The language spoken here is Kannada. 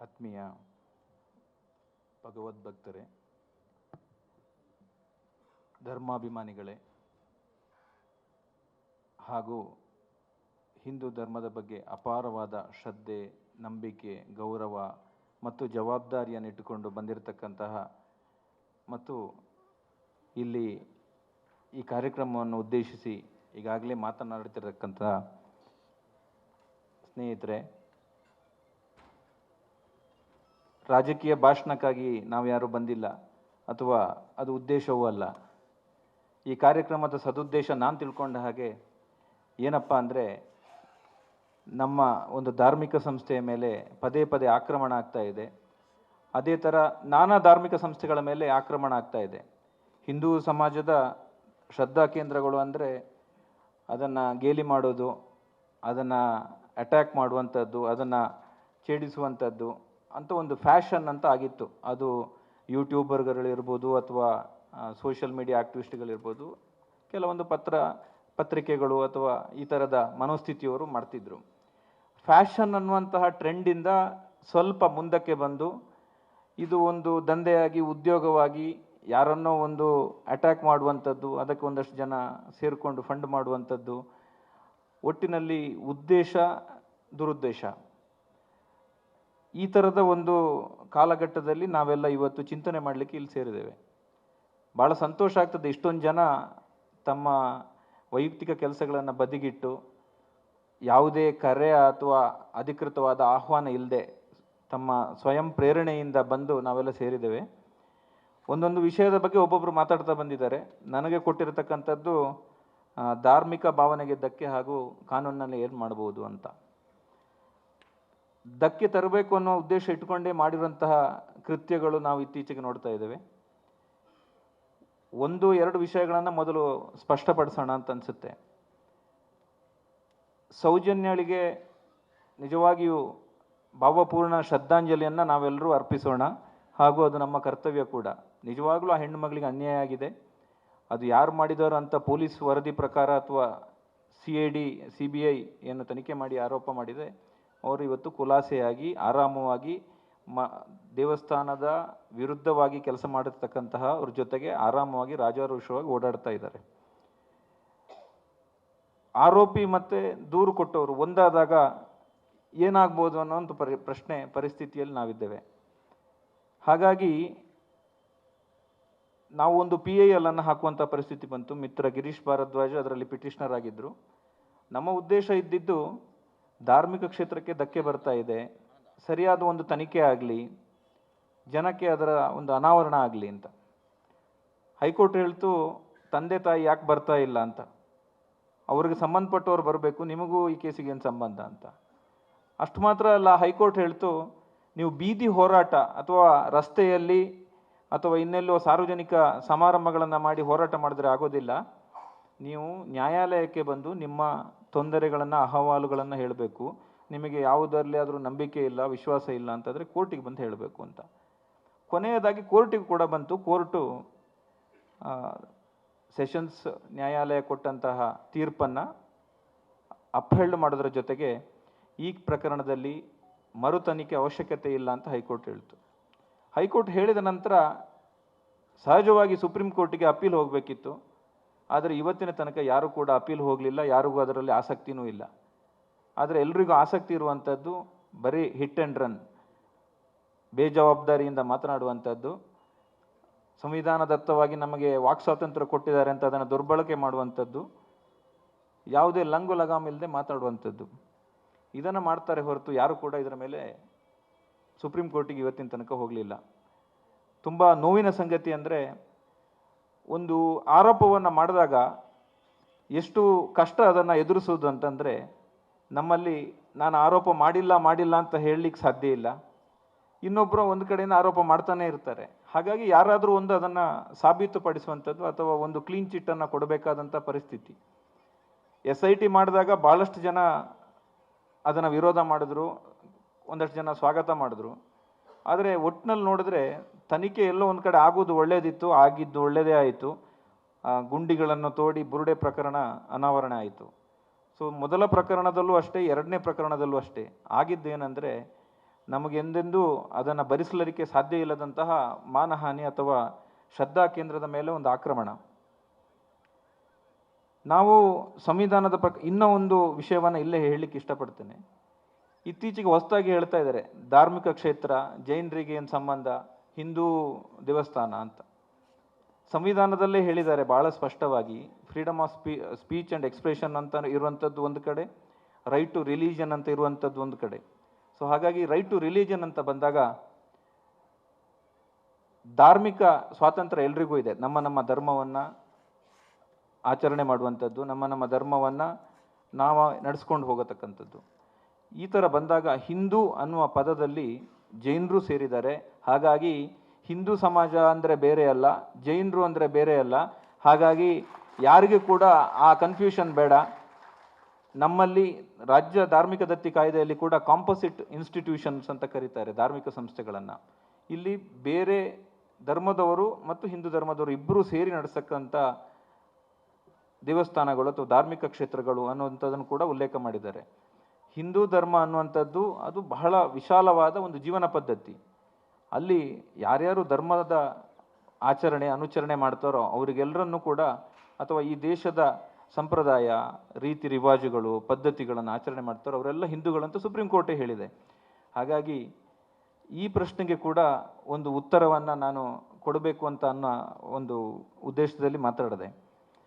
ಆತ್ಮೀಯ ಭಗವದ್ಭಕ್ತರೇ ಧರ್ಮಾಭಿಮಾನಿಗಳೇ ಹಾಗೂ ಹಿಂದೂ ಧರ್ಮದ ಬಗ್ಗೆ ಅಪಾರವಾದ ಶ್ರದ್ಧೆ, ನಂಬಿಕೆ, ಗೌರವ ಮತ್ತು ಜವಾಬ್ದಾರಿಯನ್ನು ಇಟ್ಟುಕೊಂಡು ಬಂದಿರತಕ್ಕಂತಹ ಮತ್ತು ಇಲ್ಲಿ ಈ ಕಾರ್ಯಕ್ರಮವನ್ನು ಉದ್ದೇಶಿಸಿ ಈಗಾಗಲೇ ಮಾತನಾಡುತ್ತಿರತಕ್ಕಂತಹ ಸ್ನೇಹಿತರೆ ರಾಜಕೀಯ ಭಾಷಣಕ್ಕಾಗಿ ನಾವು ಯಾರೂ ಬಂದಿಲ್ಲ ಅಥವಾ ಅದು ಉದ್ದೇಶವೂ ಅಲ್ಲ. ಈ ಕಾರ್ಯಕ್ರಮದ ಸದುದ್ದೇಶ ನಾನು ತಿಳ್ಕೊಂಡ ಹಾಗೆ ಏನಪ್ಪ ಅಂದರೆ ನಮ್ಮ ಒಂದು ಧಾರ್ಮಿಕ ಸಂಸ್ಥೆಯ ಮೇಲೆ ಪದೇ ಪದೇ ಆಕ್ರಮಣ ಆಗ್ತಾ ಇದೆ. ಅದೇ ಥರ ನಾನಾ ಧಾರ್ಮಿಕ ಸಂಸ್ಥೆಗಳ ಮೇಲೆ ಆಕ್ರಮಣ ಆಗ್ತಾ ಇದೆ. ಹಿಂದೂ ಸಮಾಜದ ಶ್ರದ್ಧಾ ಕೇಂದ್ರಗಳು ಅಂದರೆ ಅದನ್ನು ಗೇಲಿ ಮಾಡೋದು, ಅದನ್ನು ಅಟ್ಯಾಕ್ ಮಾಡುವಂಥದ್ದು ಅದನ್ನು ಛೇಡಿಸುವಂಥದ್ದು ಅಂತ ಒಂದು ಫ್ಯಾಷನ್ ಅಂತ ಆಗಿತ್ತು. ಅದು ಯೂಟ್ಯೂಬರ್ಗಳಿರ್ಬೋದು ಅಥವಾ ಸೋಷಿಯಲ್ ಮೀಡಿಯಾ ಆ್ಯಕ್ಟಿವಿಸ್ಟ್ಗಳಿರ್ಬೋದು ಕೆಲವೊಂದು ಪತ್ರ, ಪತ್ರಿಕೆಗಳು ಅಥವಾ ಈ ಥರದ ಮನೋಸ್ಥಿತಿಯವರು ಮಾಡ್ತಿದ್ರು. ಫ್ಯಾಷನ್ ಅನ್ನುವಂತಹ ಟ್ರೆಂಡಿಂದ ಸ್ವಲ್ಪ ಮುಂದಕ್ಕೆ ಬಂದು, ಇದು ಒಂದು ದಂಧೆಯಾಗಿ, ಉದ್ಯೋಗವಾಗಿ ಯಾರನ್ನೋ ಒಂದು ಅಟ್ಯಾಕ್ ಮಾಡುವಂಥದ್ದು, ಅದಕ್ಕೆ ಒಂದಷ್ಟು ಜನ ಸೇರಿಕೊಂಡು ಫಂಡ್ ಮಾಡುವಂಥದ್ದು, ಒಟ್ಟಿನಲ್ಲಿ ಉದ್ದೇಶ, ದುರುದ್ದೇಶ. ಈ ಥರದ ಒಂದು ಕಾಲಘಟ್ಟದಲ್ಲಿ ನಾವೆಲ್ಲ ಇವತ್ತು ಚಿಂತನೆ ಮಾಡಲಿಕ್ಕೆ ಇಲ್ಲಿ ಸೇರಿದ್ದೇವೆ. ಭಾಳ ಸಂತೋಷ ಆಗ್ತದೆ ಇಷ್ಟೊಂದು ಜನ ತಮ್ಮ ವೈಯಕ್ತಿಕ ಕೆಲಸಗಳನ್ನು ಬದಿಗಿಟ್ಟು ಯಾವುದೇ ಕರೆ ಅಥವಾ ಅಧಿಕೃತವಾದ ಆಹ್ವಾನ ಇಲ್ಲದೆ ತಮ್ಮ ಸ್ವಯಂ ಪ್ರೇರಣೆಯಿಂದ ಬಂದು ನಾವೆಲ್ಲ ಸೇರಿದ್ದೇವೆ. ಒಂದೊಂದು ವಿಷಯದ ಬಗ್ಗೆ ಒಬ್ಬೊಬ್ಬರು ಮಾತಾಡ್ತಾ ಬಂದಿದ್ದಾರೆ. ನನಗೆ ಕೊಟ್ಟಿರತಕ್ಕಂಥದ್ದು ಧಾರ್ಮಿಕ ಭಾವನೆಗೆ ಧಕ್ಕೆ ಹಾಗೂ ಕಾನೂನಿನಲ್ಲಿ ಏನು ಮಾಡ್ಬೋದು ಅಂತ. ಧಕ್ಕೆ ತರಬೇಕು ಅನ್ನೋ ಉದ್ದೇಶ ಇಟ್ಕೊಂಡೇ ಮಾಡಿರುವಂತಹ ಕೃತ್ಯಗಳು ನಾವು ಇತ್ತೀಚೆಗೆ ನೋಡ್ತಾ ಇದ್ದೇವೆ. ಒಂದು, ಎರಡು ವಿಷಯಗಳನ್ನು ಮೊದಲು ಸ್ಪಷ್ಟಪಡಿಸೋಣ ಅಂತ ಅನಿಸುತ್ತೆ. ಸೌಜನ್ಯಳಿಗೆ ನಿಜವಾಗಿಯೂ ಭಾವಪೂರ್ಣ ಶ್ರದ್ಧಾಂಜಲಿಯನ್ನು ನಾವೆಲ್ಲರೂ ಅರ್ಪಿಸೋಣ. ಹಾಗೂ ಅದು ನಮ್ಮ ಕರ್ತವ್ಯ ಕೂಡ. ನಿಜವಾಗ್ಲೂ ಆ ಹೆಣ್ಣು ಮಗಳಿಗೆ ಅನ್ಯಾಯ ಆಗಿದೆ. ಅದು ಯಾರು ಮಾಡಿದವರು ಅಂತ ಪೊಲೀಸ್ ವರದಿ ಪ್ರಕಾರ ಅಥವಾ C I D, C B I ಏನು ತನಿಖೆ ಮಾಡಿ ಆರೋಪ ಮಾಡಿದೆ ಅವರು ಇವತ್ತು ಖುಲಾಸೆಯಾಗಿ, ಆರಾಮವಾಗಿ ಮ, ದೇವಸ್ಥಾನದ ವಿರುದ್ಧವಾಗಿ ಕೆಲಸ ಮಾಡಿರ್ತಕ್ಕಂತಹ ಅವ್ರ ಜೊತೆಗೆ ಆರಾಮವಾಗಿ ರಾಜಾರೋಷವಾಗಿ ಓಡಾಡ್ತಾ ಇದ್ದಾರೆ. ಆರೋಪಿ ಮತ್ತೆ ದೂರು ಕೊಟ್ಟವರು ಒಂದಾದಾಗ ಏನಾಗ್ಬೋದು ಅನ್ನೋ ಒಂದು ಪರಿ, ಪ್ರಶ್ನೆ ಪರಿಸ್ಥಿತಿಯಲ್ಲಿ ನಾವಿದ್ದೇವೆ. ಹಾಗಾಗಿ ನಾವು ಒಂದು ಪಿ ಐ ಎಲ್ ಅನ್ನು ಹಾಕುವಂಥ ಪರಿಸ್ಥಿತಿ ಬಂತು. ಮಿತ್ರ ಗಿರೀಶ್ ಭಾರದ್ವಾಜ್ ಅದರಲ್ಲಿ ಪಿಟಿಷನರ್ ಆಗಿದ್ದರು ನಮ್ಮ ಉದ್ದೇಶ ಇದ್ದಿದ್ದು ಧಾರ್ಮಿಕ ಕ್ಷೇತ್ರಕ್ಕೆ ಧಕ್ಕೆ ಬರ್ತಾ ಇದೆ. ಸರಿಯಾದ ಒಂದು ತನಿಖೆ ಆಗಲಿ, ಜನಕ್ಕೆ ಅದರ ಒಂದು ಅನಾವರಣ ಆಗಲಿ ಅಂತ. ಹೈಕೋರ್ಟ್ ಹೇಳ್ತು, ತಂದೆ ತಾಯಿ ಯಾಕೆ ಬರ್ತಾ ಇಲ್ಲ ಅಂತ. ಅವ್ರಿಗೆ ಸಂಬಂಧಪಟ್ಟವ್ರು ಬರಬೇಕು, ನಿಮಗೂ ಈ ಕೇಸಿಗೆ ಏನು ಸಂಬಂಧ ಅಂತ. ಅಷ್ಟು ಮಾತ್ರ ಅಲ್ಲ, ಹೈಕೋರ್ಟ್ ಹೇಳ್ತು, ನೀವು ಬೀದಿ ಹೋರಾಟ ಅಥವಾ ರಸ್ತೆಯಲ್ಲಿ ಅಥವಾ ಇನ್ನೆಲ್ಲೋ ಸಾರ್ವಜನಿಕ ಸಮಾರಂಭಗಳನ್ನು ಮಾಡಿ ಹೋರಾಟ ಮಾಡಿದ್ರೆ ಆಗೋದಿಲ್ಲ. ನೀವು ನ್ಯಾಯಾಲಯಕ್ಕೆ ಬಂದು ನಿಮ್ಮ ತೊಂದರೆಗಳನ್ನು, ಅಹವಾಲುಗಳನ್ನು ಹೇಳಬೇಕು. ನಿಮಗೆ ಯಾವುದರಲ್ಲಿ ಆದರೂ ನಂಬಿಕೆ ಇಲ್ಲ, ವಿಶ್ವಾಸ ಇಲ್ಲ ಅಂತಂದರೆ ಕೋರ್ಟಿಗೆ ಬಂದು ಹೇಳಬೇಕು ಅಂತ. ಕೊನೆಯದಾಗಿ ಕೋರ್ಟಿಗೆ ಕೂಡ ಬಂತು. ಕೋರ್ಟು ಸೆಷನ್ಸ್ ನ್ಯಾಯಾಲಯ ಕೊಟ್ಟಂತಹ ತೀರ್ಪನ್ನು ಅಪ್ಹೆಲ್ಡ್ ಮಾಡೋದ್ರ ಜೊತೆಗೆ ಈ ಪ್ರಕರಣದಲ್ಲಿ ಮರು ತನಿಖೆ ಅವಶ್ಯಕತೆ ಇಲ್ಲ ಅಂತ ಹೈಕೋರ್ಟ್ ಹೇಳ್ತು. ಹೈಕೋರ್ಟ್ ಹೇಳಿದ ನಂತರ ಸಹಜವಾಗಿ ಸುಪ್ರೀಂ ಕೋರ್ಟಿಗೆ ಅಪೀಲ್ ಹೋಗಬೇಕಿತ್ತು. ಆದರೆ ಇವತ್ತಿನ ತನಕ ಯಾರೂ ಕೂಡ ಅಪೀಲ್ ಹೋಗಲಿಲ್ಲ, ಯಾರಿಗೂ ಅದರಲ್ಲಿ ಆಸಕ್ತಿನೂ ಇಲ್ಲ. ಆದರೆ ಎಲ್ರಿಗೂ ಆಸಕ್ತಿ ಇರುವಂಥದ್ದು ಬರೀ ಹಿಟ್ ಆ್ಯಂಡ್ ರನ್ ಬೇಜವಾಬ್ದಾರಿಯಿಂದ ಮಾತನಾಡುವಂಥದ್ದು. ಸಂವಿಧಾನದತ್ತವಾಗಿ ನಮಗೆ ವಾಕ್ ಸ್ವಾತಂತ್ರ್ಯ ಕೊಟ್ಟಿದ್ದಾರೆ ಅಂತ ಅದನ್ನು ದುರ್ಬಳಕೆ ಮಾಡುವಂಥದ್ದು. ಯಾವುದೇ ಲಂಗು ಲಗಾಮ್ ಇಲ್ಲದೆ ಮಾತಾಡುವಂಥದ್ದು. ಇದನ್ನು ಮಾಡ್ತಾರೆ ಹೊರತು ಯಾರು ಕೂಡ ಇದರ ಮೇಲೆ ಸುಪ್ರೀಂ ಕೋರ್ಟಿಗೆ ಇವತ್ತಿನ ತನಕ ಹೋಗಲಿಲ್ಲ. ತುಂಬ ನೋವಿನ ಸಂಗತಿ ಅಂದರೆ ಒಂದು ಆರೋಪವನ್ನು ಮಾಡಿದಾಗ ಎಷ್ಟು ಕಷ್ಟ ಅದನ್ನು ಎದುರಿಸೋದು ಅಂತಂದರೆ, ನಮ್ಮಲ್ಲಿ ನಾನು ಆರೋಪ ಮಾಡಿಲ್ಲ ಮಾಡಿಲ್ಲ ಅಂತ ಹೇಳಲಿಕ್ಕೆ ಸಾಧ್ಯ ಇಲ್ಲ. ಇನ್ನೊಬ್ಬರು ಒಂದು ಕಡೆಯಿಂದ ಆರೋಪ ಮಾಡ್ತಾನೆ ಇರ್ತಾರೆ. ಹಾಗಾಗಿ ಯಾರಾದರೂ ಒಂದು ಅದನ್ನು ಸಾಬೀತುಪಡಿಸುವಂಥದ್ದು ಅಥವಾ ಒಂದು ಕ್ಲೀನ್ ಚಿಟ್ಟನ್ನು ಕೊಡಬೇಕಾದಂಥ ಪರಿಸ್ಥಿತಿ. ಎಸ್ ಐ ಟಿ ಮಾಡಿದಾಗ ಭಾಳಷ್ಟು ಜನ ಅದನ್ನು ವಿರೋಧ ಮಾಡಿದ್ರು, ಒಂದಷ್ಟು ಜನ ಸ್ವಾಗತ ಮಾಡಿದ್ರು. ಆದರೆ ಒಟ್ಟಿನಲ್ಲಿ ನೋಡಿದ್ರೆ ತನಿಖೆ ಎಲ್ಲೋ ಒಂದು ಕಡೆ ಆಗೋದು ಒಳ್ಳೇದಿತ್ತು, ಆಗಿದ್ದು ಒಳ್ಳೆಯದೇ ಆಯಿತು. ಗುಂಡಿಗಳನ್ನು ತೋಡಿ ಬುರುಡೆ ಪ್ರಕರಣ ಅನಾವರಣ ಆಯಿತು. ಸೊ, ಮೊದಲ ಪ್ರಕರಣದಲ್ಲೂ ಅಷ್ಟೇ, ಎರಡನೇ ಪ್ರಕರಣದಲ್ಲೂ ಅಷ್ಟೇ. ಆಗಿದ್ದೇನೆಂದರೆ ನಮಗೆಂದೆಂದೂ ಅದನ್ನು ಭರಿಸಲಿಕ್ಕೆ ಸಾಧ್ಯ ಇಲ್ಲದಂತಹ ಮಾನಹಾನಿ ಅಥವಾ ಶ್ರದ್ಧಾ ಕೇಂದ್ರದ ಮೇಲೆ ಒಂದು ಆಕ್ರಮಣ. ನಾವು ಸಂವಿಧಾನದ ಪ್ರಕ, ಇನ್ನೂ ಒಂದು ವಿಷಯವನ್ನು ಇಲ್ಲೇ ಹೇಳಲಿಕ್ಕೆ ಇಷ್ಟಪಡ್ತೇನೆ. ಇತ್ತೀಚೆಗೆ ಹೊಸದಾಗಿ ಹೇಳ್ತಾ ಇದ್ದಾರೆ, ಧಾರ್ಮಿಕ ಕ್ಷೇತ್ರ, ಜೈನರಿಗೆ ಏನು ಸಂಬಂಧ, ಹಿಂದೂ ದೇವಸ್ಥಾನ ಅಂತ. ಸಂವಿಧಾನದಲ್ಲೇ ಹೇಳಿದ್ದಾರೆ ಭಾಳ ಸ್ಪಷ್ಟವಾಗಿ freedom of spee speech and expression ಅಂತ ಇರುವಂಥದ್ದು ಒಂದು ಕಡೆ ರೈಟ್ ಟು ರಿಲಿಜನ್ ಅಂತ ಇರುವಂಥದ್ದು ಒಂದು ಕಡೆ. ಸೊ ಹಾಗಾಗಿ ರೈಟ್ ಟು ರಿಲಿಜನ್ ಅಂತ ಬಂದಾಗ, ಧಾರ್ಮಿಕ ಸ್ವಾತಂತ್ರ್ಯ ಎಲ್ರಿಗೂ ಇದೆ. ನಮ್ಮ ನಮ್ಮ ಧರ್ಮವನ್ನು ಆಚರಣೆ ಮಾಡುವಂಥದ್ದು, ನಮ್ಮ ನಮ್ಮ ಧರ್ಮವನ್ನು ನಾವು ನಡೆಸ್ಕೊಂಡು ಹೋಗತಕ್ಕಂಥದ್ದು. ಈ ಥರ ಬಂದಾಗ ಹಿಂದೂ ಅನ್ನುವ ಪದದಲ್ಲಿ ಜೈನರು ಸೇರಿದ್ದಾರೆ. ಹಾಗಾಗಿ ಹಿಂದೂ ಸಮಾಜ ಅಂದರೆ ಬೇರೆ ಅಲ್ಲ, ಜೈನರು ಅಂದರೆ ಬೇರೆ ಅಲ್ಲ. ಹಾಗಾಗಿ ಯಾರಿಗೂ ಕೂಡ ಆ ಕನ್ಫ್ಯೂಷನ್ ಬೇಡ. ನಮ್ಮಲ್ಲಿ ರಾಜ್ಯ ಧಾರ್ಮಿಕ ದತ್ತಿ ಕಾಯ್ದೆಯಲ್ಲಿ ಕೂಡ ಕಾಂಪೋಸಿಟ್ ಇನ್ಸ್ಟಿಟ್ಯೂಷನ್ಸ್ ಅಂತ ಕರೀತಾರೆ ಧಾರ್ಮಿಕ ಸಂಸ್ಥೆಗಳನ್ನು. ಇಲ್ಲಿ ಬೇರೆ ಧರ್ಮದವರು ಮತ್ತು ಹಿಂದೂ ಧರ್ಮದವರು ಇಬ್ಬರೂ ಸೇರಿ ನಡೆಸಕ್ಕಂಥ ದೇವಸ್ಥಾನಗಳು ಅಥವಾ ಧಾರ್ಮಿಕ ಕ್ಷೇತ್ರಗಳು ಅನ್ನುವಂಥದ್ದನ್ನು ಕೂಡ ಉಲ್ಲೇಖ ಮಾಡಿದ್ದಾರೆ. ಹಿಂದೂ ಧರ್ಮ ಅನ್ನುವಂಥದ್ದು ಅದು ಬಹಳ ವಿಶಾಲವಾದ ಒಂದು ಜೀವನ ಪದ್ಧತಿ. ಅಲ್ಲಿ ಯಾರ್ಯಾರು ಧರ್ಮದ ಆಚರಣೆ, ಅನುಚರಣೆ ಮಾಡ್ತಾರೋ ಅವರಿಗೆಲ್ಲರನ್ನೂ ಕೂಡ ಅಥವಾ ಈ ದೇಶದ ಸಂಪ್ರದಾಯ, ರೀತಿ ರಿವಾಜುಗಳು, ಪದ್ಧತಿಗಳನ್ನು ಆಚರಣೆ ಮಾಡ್ತಾರೋ ಅವರೆಲ್ಲ ಹಿಂದೂಗಳಂತ ಸುಪ್ರೀಂ ಕೋರ್ಟೇ ಹೇಳಿದೆ. ಹಾಗಾಗಿ ಈ ಪ್ರಶ್ನೆಗೆ ಕೂಡ ಒಂದು ಉತ್ತರವನ್ನು ನಾನು ಕೊಡಬೇಕು ಅಂತ ಅನ್ನೋ ಒಂದು ಉದ್ದೇಶದಲ್ಲಿ ಮಾತಾಡಿದೆ.